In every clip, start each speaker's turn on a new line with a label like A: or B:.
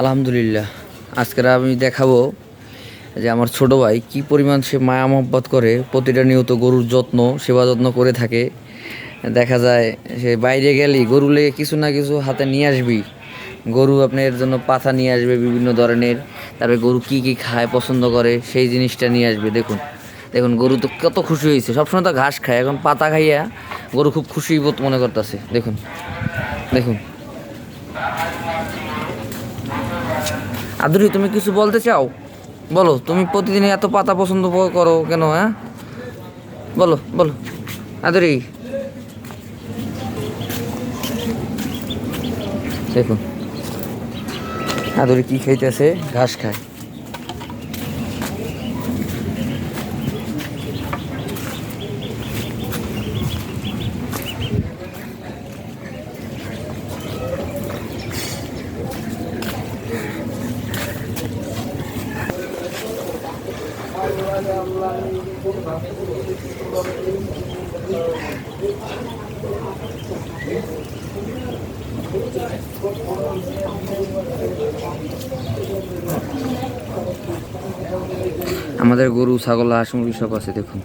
A: আলহামদুলিল্লাহ। আজকের আমি দেখাবো যে আমার ছোট ভাই কি পরিমাণ সে মায়া মহব্বত করে, প্রতিটা নিয়ত গরুর যত্ন, সেবা যত্ন করে থাকে। দেখা যায় সে বাইরে গেলে গরু লেগে কিছু না কিছু হাতে নিয়ে আসবি। গরু আপনার জন্য পাতা নিয়ে আসবে বিভিন্ন ধরনের, তারপরে গরু কি কি খায়, পছন্দ করে, সেই জিনিসটা নিয়ে আসবে। দেখুন দেখুন, গরু তো কত খুশি হয়েছে। সবসময় তো ঘাস খায়, এখন পাতা খাইয়া গরু খুব খুশি বোধ মনে করতেছে। দেখুন দেখুন। আদুরি, তুমি কিছু বলতে চাও? বলো, তুমি প্রতিদিন এত পাতা পছন্দ করো কেন হ্যাঁ? বলো বলো। আদুরি। দেখুন। আদুরি কি খাইতেছে? ঘাস খায়। আমাদের গরু ছাগল হাঁস মুরগি সব আছে দেখুন।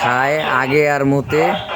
A: খায় আগে আর মতে।